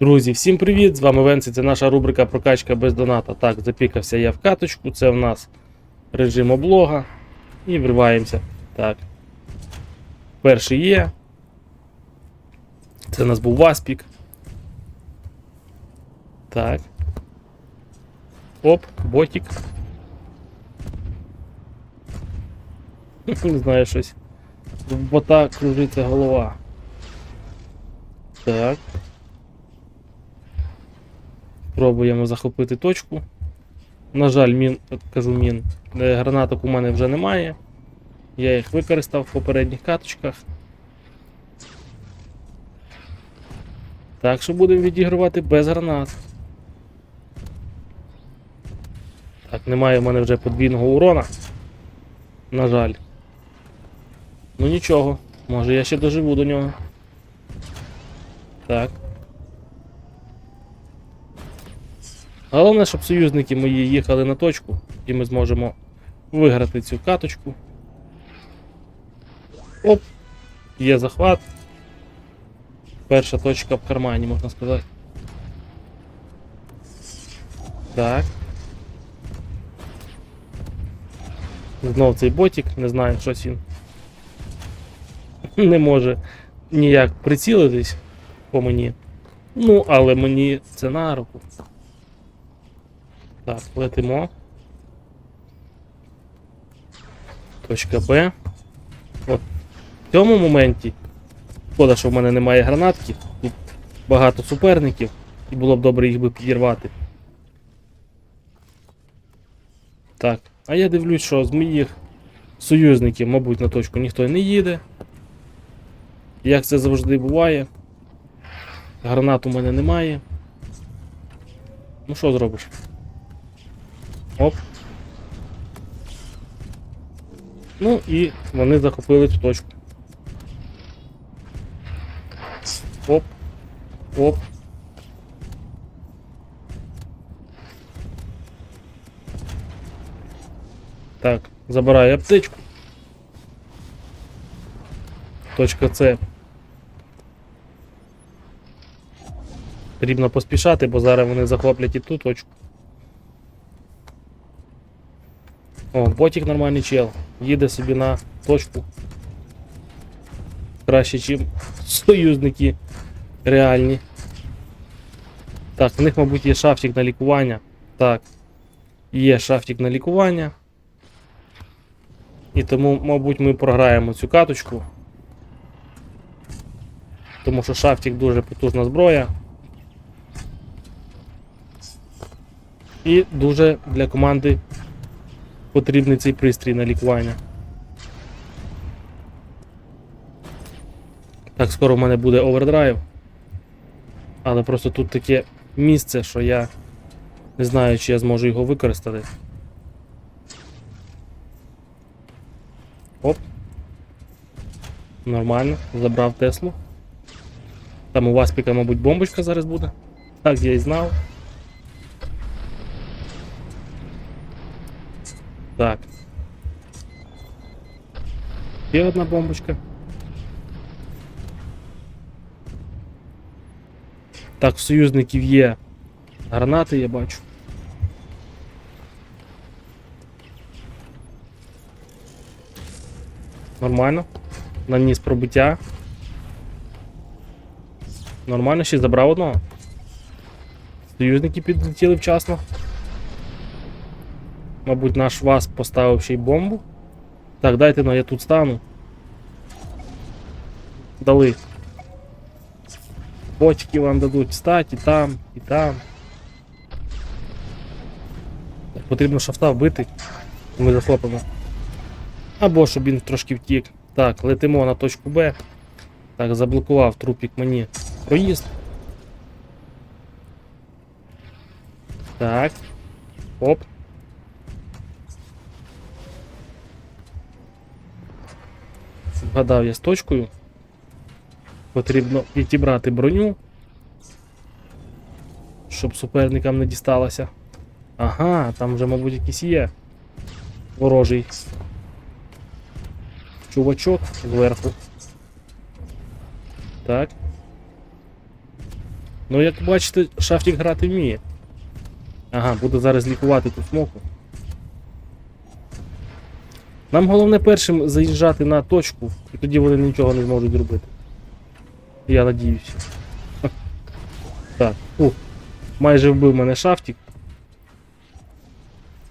Друзі, всім привіт! З вами Венці, це наша рубрика Прокачка без доната. Так, запікався я в каточку, це в нас режим облога. І вриваємося. Так. Перший є. Це у нас був Васпік. Так. Оп, ботик. Не знаю щось. Бота кружиться голова. Так. Пробуємо захопити точку. На жаль, мін, кажу мін, е, гранаток у мене вже немає. Я їх використав в попередніх каточках. Так що будемо відігрувати без гранат. Так, немає в мене вже подвійного урона. На жаль. Ну нічого, може я ще доживу до нього. Так. Головне, щоб союзники мої їхали на точку, і ми зможемо виграти цю каточку. Оп! Є захват. Перша точка в кармані, можна сказати. Так. Знов цей ботик, не знаю, щось він. Не може ніяк прицілитись по мені. Ну, але мені це на руку. Так, летимо. Точка Б. От. В цьому моменті. Шкода, що в мене немає гранатки. Тут багато суперників, і було б добре їх би підірвати. Так, а я дивлюсь, що з моїх союзників, мабуть, на точку ніхто не їде. Як це завжди буває. Гранат у мене немає. Ну що зробиш? Оп. Ну і вони захопили цю точку. Оп. Оп. Так, забираю аптечку. Точка С. Потрібно поспішати, бо зараз вони захоплять і ту точку. О, ботик нормальний чел. Їде собі на точку. Краще, чим союзники реальні. Так, в них, мабуть, є шафтик на лікування. Так. Є шафтик на лікування. І тому, мабуть, ми програємо цю каточку. Тому що шафтик дуже потужна зброя. І дуже для команди потрібний цей пристрій на лікування. Так, скоро в мене буде овердрайв. Але просто тут таке місце, що я не знаю, чи я зможу його використати. Оп. Нормально, забрав Теслу. Там у Васпіка, мабуть, бомбочка зараз буде. Так, я і знав. Так. Ще одна бомбочка. Так, в союзників є гранати, я бачу. Нормально. Наніс пробиття. Нормально, ще забрав одного. Союзники підлетіли вчасно. Мабуть, наш вас поставив ще й бомбу. Так, дайте ну я тут стану. Дали. Бочки вам дадуть стати і там, і там. Так, потрібно шафта вбити. Ми захопимо. Або щоб він трошки втік. Так, летимо на точку Б. Так, заблокував трупік мені проїзд. Так. Оп. Вгадав я з точкою. Потрібно відібрати броню. Щоб суперникам не дісталося. Ага, там вже, мабуть, якийсь є. Ворожий. Чувачок зверху. Так. Ну, як бачите, шафтік грати вміє. Ага, буде зараз лікувати ту смоку. Нам головне першим заїжджати на точку, і тоді вони нічого не зможуть зробити. Я надіюся. Так, ух, майже вбив мене шафтік.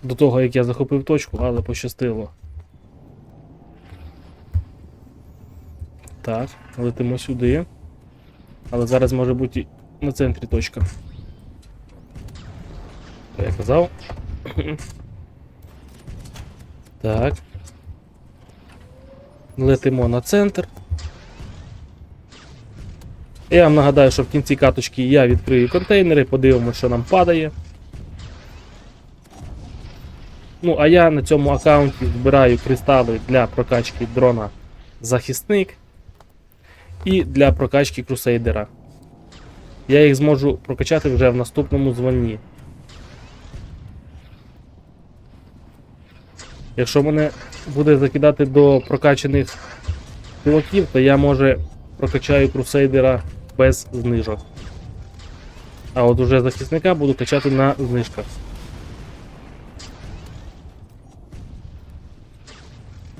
До того, як я захопив точку, але пощастило. Так, летимо сюди. Але зараз може бути на центрі точка. Я казав? Так. Летимо на центр. Я вам нагадаю, що в кінці каточки я відкрию контейнери, подивимося, що нам падає. Ну, а я на цьому аккаунті збираю кристали для прокачки дрона захисник і для прокачки крусейдера. Я їх зможу прокачати вже в наступному званні. Якщо мене буде закидати до прокачаних пілотів, то я може прокачаю крусейдера без знижок. А от уже захисника буду качати на знижках.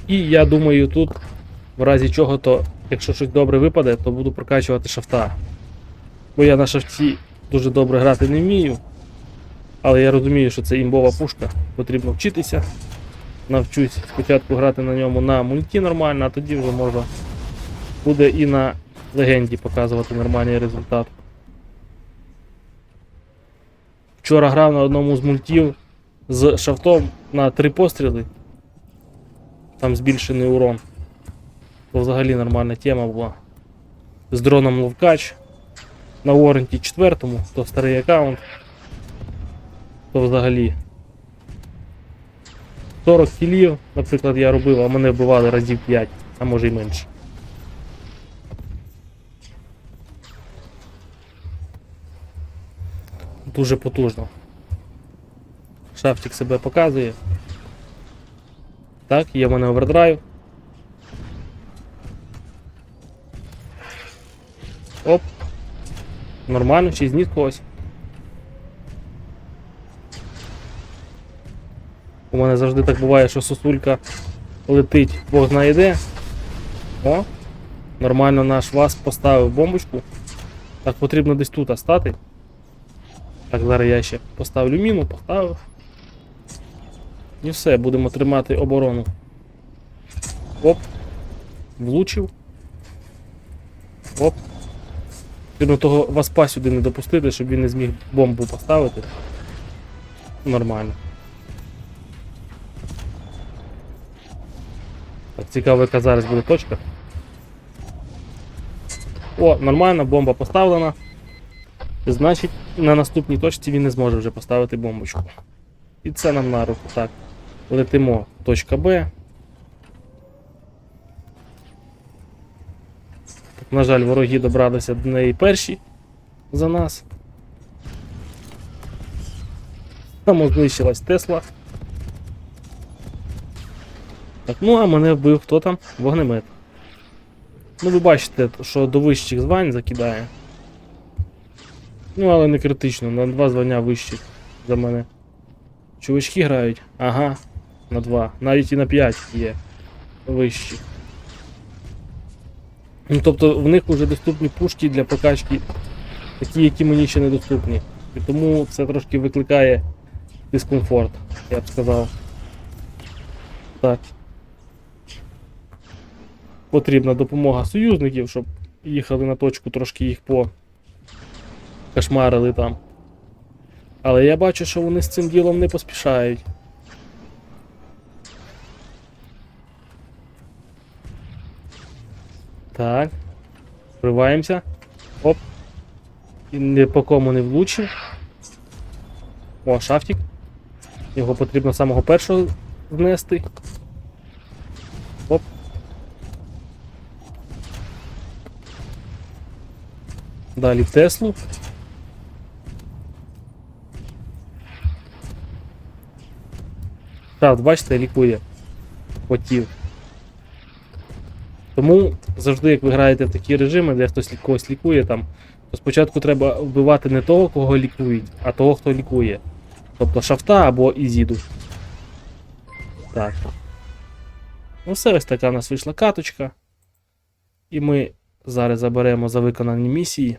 І я думаю, тут, в разі чого, то якщо щось добре випаде, то буду прокачувати шафта. Бо я на шафті дуже добре грати не вмію. Але я розумію, що це імбова пушка, потрібно вчитися. Навчусь спочатку грати на ньому на мульті нормально, а тоді вже можна буде і на легенді показувати нормальний результат. Вчора грав на одному з мультів з шафтом на три постріли. Там збільшений урон. То взагалі нормальна тема була. З дроном Ловкач. На Warranty 4, то старий аккаунт. То взагалі. 40 кілів, наприклад, я робив, а мене вбивали разів 5, а може й менше. Дуже потужно. Шафтик себе показує. Так, є в мене овердрайв. Оп. Нормально, чи зніс когось. У мене завжди так буває, що сосулька летить, Бог знає де. О! Нормально наш вас поставив бомбочку. Так потрібно десь тут стати. Так, зараз я ще поставлю міну, поставив. І все, будемо тримати оборону. Оп. Влучив. Оп. Потрібно того васпа сюди не допустити, щоб він не зміг бомбу поставити. Нормально. Так, цікаво, яка зараз буде точка. О, нормально, бомба поставлена. Значить, на наступній точці він не зможе вже поставити бомбочку. І це нам на руку. Так. Летимо точка Б. На жаль, вороги добралися до неї перші за нас. Там знищилась Тесла. Так, ну а мене вбив хто там? Вогнемет. Ну ви бачите, що до вищих звань закидає. Ну, але не критично, на два звання вищих за мене. Чувачки грають? Ага, на 2. Навіть і на 5 є вищі. Ну, тобто в них вже доступні пушки для прокачки, такі, які мені ще не доступні. І тому це трошки викликає дискомфорт, я б сказав. Так. Потрібна допомога союзників, щоб їхали на точку, трошки їх по кошмарили там. Але я бачу, що вони з цим ділом не поспішають. Так. Вриваємося. Оп. І ні по кому не влучив. О, шафтик. Його потрібно самого першого знести. Далі Теслу. Так, бачите, лікує котів. Тому завжди, як ви граєте в такі режими, де хтось когось лікує, там то спочатку треба вбивати не того, кого лікують, а того, хто лікує. Тобто шафта або ізіду. Так. Ну все, ось така у нас вийшла каточка. І ми зараз заберемо за виконані місії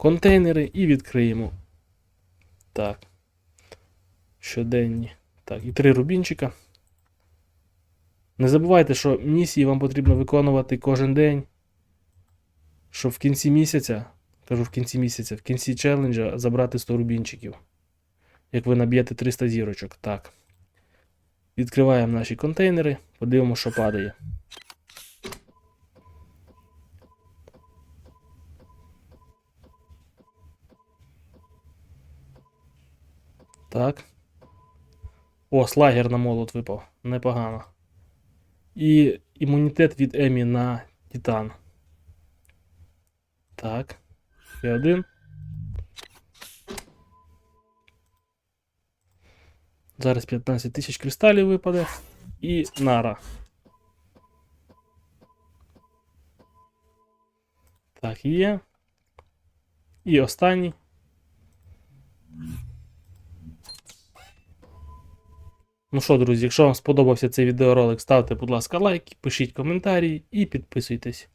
контейнери і відкриємо. Так. Щоденні. Так, і три рубінчика. Не забувайте, що місії вам потрібно виконувати кожен день. Щоб в кінці місяця, кажу в кінці місяця, в кінці челенджа забрати 100 рубінчиків. Як ви наб'єте 300 зірочок. Так. Відкриваємо наші контейнери, подивимося, що падає. Так. О, слагер на молот випав. Непогано. І імунітет від Емі на Титан. Так. Ще один. Зараз 15 тисяч кристалів випаде. І нара. Так, є. І останній. Ну що, друзі, якщо вам сподобався цей відеоролик, ставте, будь ласка, лайк, пишіть коментарі і підписуйтесь.